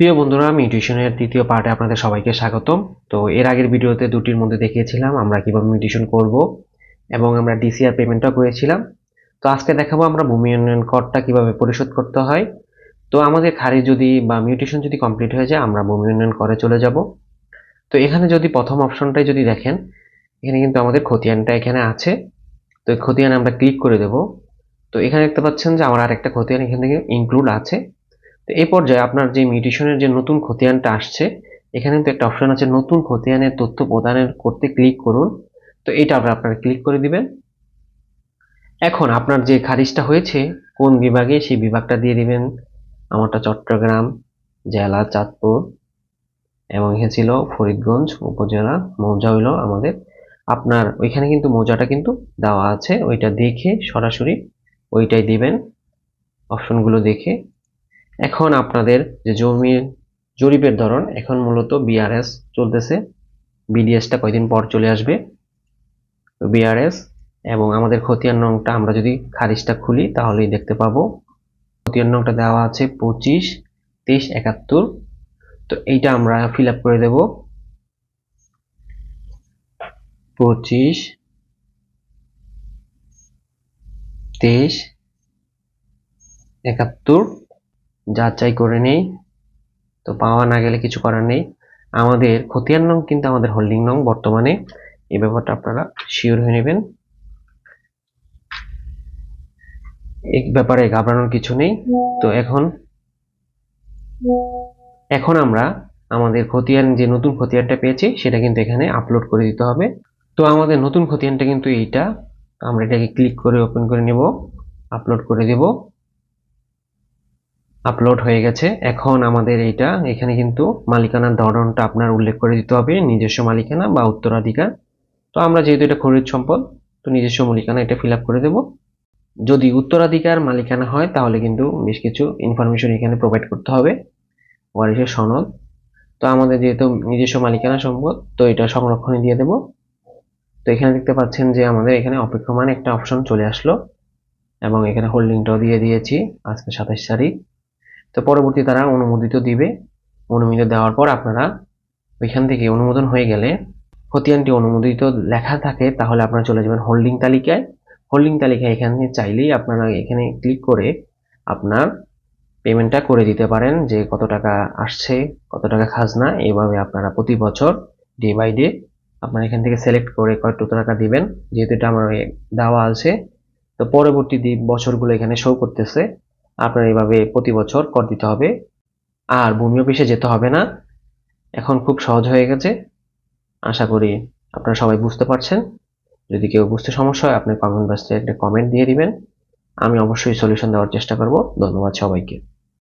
প্রিয় বন্ধুরা মিউটেশনের দ্বিতীয় পার্টে আপনাদের সবাইকে স্বাগতম। তো এর আগের ভিডিওতে দুটির মধ্যে দেখিয়েছিলাম আমরা কীভাবে মিউটেশন করব এবং আমরা ডিসিআর পেমেন্টটা করেছিলাম। তো আজকে দেখাবো আমরা ভূমি উন্নয়ন করটা কীভাবে পরিশোধ করতে হয়। তো আমাদের খারিজ যদি বা মিউটেশন যদি কমপ্লিট হয়ে যায়, আমরা ভূমি উন্নয়ন করে চলে যাব। তো এখানে যদি প্রথম অপশনটাই যদি দেখেন, এখানে কিন্তু আমাদের খতিয়ানটা এখানে আছে। তো খতিয়ানে আমরা ক্লিক করে দেব। তো এখানে দেখতে পাচ্ছেন যে আমার আরেকটা খতিয়ান এখান থেকে ইনক্লুড আছে। তো এই পর্যায়ে আপনার যে মিউটেশনের যে নতুন খতিয়ানটা আসছে, এখানে কিন্তু একটা অপশন আছে, নতুন খতিয়ানের তথ্য প্রদানের করতে ক্লিক করুন। তো এটা আপনারা ক্লিক করে দিবেন। এখন আপনার যে খারিজটা হয়েছে, কোন বিভাগে, সেই বিভাগটা দিয়ে দিবেন। আমারটা চট্টগ্রাম জেলা চাঁদপুর এবং এখানে ছিল ফরিদগঞ্জ উপজেলা, মৌজা হইল আমাদের। আপনার ওইখানে কিন্তু মৌজাটা কিন্তু দেওয়া আছে, ওইটা দেখে সরাসরি ওইটাই দিবেন, অপশনগুলো দেখে। এখন আপনাদের যে জমির জরিপের ধরন, এখন মূলত বিআরএস চলতেছে। বিডিএসটা কয়দিন পর চলে আসবে? বিআরএস এবং আমাদের খতিয়ান নংটা, আমরা যদি খারিজটা খুলি তাহলেই দেখতে পাবো। খতিয়ান নংটা দেওয়া আছে পঁচিশ, তেইশ, একাত্তর। তো এইটা আমরা ফিল আপ করে দেব। পঁচিশ, তেইশ, একাত্তর। যাচাই করে নেই, তো পাওয়া না গেলে কিছু করার নেই। আমাদের খতিয়ান নং কিন্তু আমাদের হোল্ডিং নং বর্তমানে। এই ব্যাপারটা আপনারা শিওর হয়ে নেবেন। এক ব্যাপারে ঘাবড়ানোর কিছু নেই। তো এখন এখন আমরা আমাদের খতিয়ান, যে নতুন খতিয়ানটা পেয়েছি, সেটা কিন্তু এখানে আপলোড করে দিতে হবে। তো আমাদের নতুন খতিয়ানটা কিন্তু এইটা। আমরা এটাকে ক্লিক করে ওপেন করে নেব আপলোড করে দেব। আপলোড হয়ে গেছে। এখন আমাদের এইটা, এখানে কিন্তু মালিকানার ধরনটা আপনার উল্লেখ করে দিতে হবে, নিজস্ব মালিকানা বা উত্তরাধিকার। তো আমরা যেহেতু এটা খরিদ সম্পদ, তো নিজস্ব মালিকানা এটা ফিল করে দেব। যদি উত্তরাধিকার মালিকানা হয়, তাহলে কিন্তু বেশ কিছু ইনফরমেশন এখানে প্রোভাইড করতে হবে। ওয়ারিশের সনদ। তো আমাদের যেহেতু নিজস্ব মালিকানা সম্পদ, তো এটা সংরক্ষণে দিয়ে দেব। তো এখানে দেখতে পাচ্ছেন যে আমাদের এখানে অপেক্ষমান একটা অপশন চলে আসলো। এবং এখানে হোল্ডিংটাও দিয়ে দিয়েছি, আজকে সাতাশ তারিখ। তো পরবর্তী তারা অনুমোদিত দিবে। অনুমোদিত দেওয়ার পর আপনারা ওইখান থেকে অনুমোদন হয়ে গেলে খতিয়ানটি অনুমোদিত লেখা থাকে, তাহলে আপনারা চলে যাবেন হোল্ডিং তালিকায়। হোল্ডিং তালিকায় এখানে চাইলেই আপনারা এখানে ক্লিক করে আপনার পেমেন্টটা করে দিতে পারেন যে কত টাকা আসছে, কত টাকা খাজনা এইভাবে আপনারা প্রতি বছর ডে বাই ডে আপনারা এখান থেকে সিলেক্ট করে কত টাকা দিবেন, যেহেতু এটা আমার দেওয়া আছে। তো পরবর্তী বছরগুলো এখানে শো করতেছে। আপনার এইভাবে প্রতি বছর কর দিতে হবে। আর ভূমি অফিসে যেতে হবে না। এখন খুব সহজ হয়ে গেছে। আশা করি আপনারা সবাই বুঝতে পারছেন। যদি কেউ বুঝতে সমস্যা হয়, আপনি কমেন্ট বক্সে একটা কমেন্ট দিয়ে দিবেন। আমি অবশ্যই সলিউশন দেওয়ার চেষ্টা করব। ধন্যবাদ সবাইকে।